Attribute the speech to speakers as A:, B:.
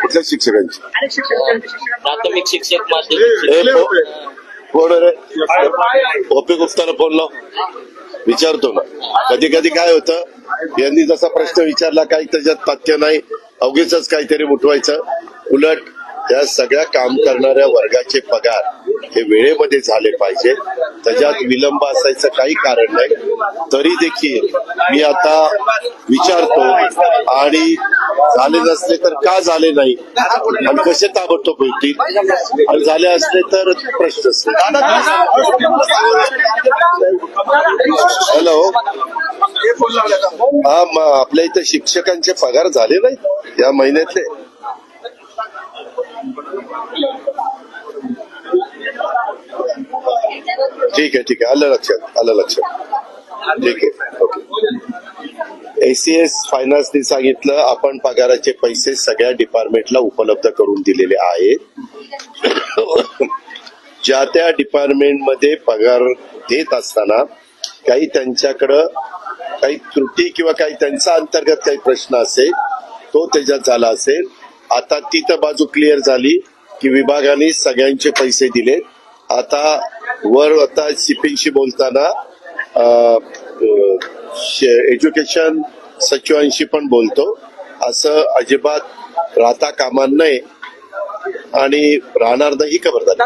A: कुठल्या शिक्षकांची?
B: प्राथमिक शिक्षक माध्यमिक
A: कोण रे? ओपी गुप्ताला फोन लाव. विचारतो ना. कधी कधी काय होतं यांनी जसा प्रश्न विचारला काही त्याच्यात तथ्य नाही. अवघीच काहीतरी उठवायचं उलट त्या सगळ्या काम करणाऱ्या वर्गाचे पगार हे वेळेमध्ये झाले पाहिजे. त्याच्यात विलंब असायचं काही कारण नाही. तरी देखील मी आता विचारतो आणि झाले नसले तर का झाले नाही? आणि कसे ताबडतोब होतील? आणि झाले असले तर प्रश्न हॅलो हा मग आपल्या इथे शिक्षकांचे पगार झाले नाही या महिन्यातले? ठीक आहे ठीक आहे. आलं लक्षात आलं लक्षात. ठीक आहे. ओके. एसीएस फायनान्सने सांगितलं आपण पगाराचे पैसे सगळ्या डिपार्टमेंटला उपलब्ध करून दिलेले आहेत. ज्या त्या डिपार्टमेंटमध्ये पगार देत असताना काही त्यांच्याकडं काही त्रुटी किंवा काही त्यांचा अंतर्गत काही प्रश्न असेल तो त्याच्यात झाला असेल. आता ती तर बाजू क्लिअर झाली की विभागाने सगळ्यांचे पैसे दिले आता वर आता शिपिंगशी बोलताना एज्युकेशन सचिवांशी पण बोलतो. असं अजिबात राहता कामा नये आणि राहणार नाही खबरदारी.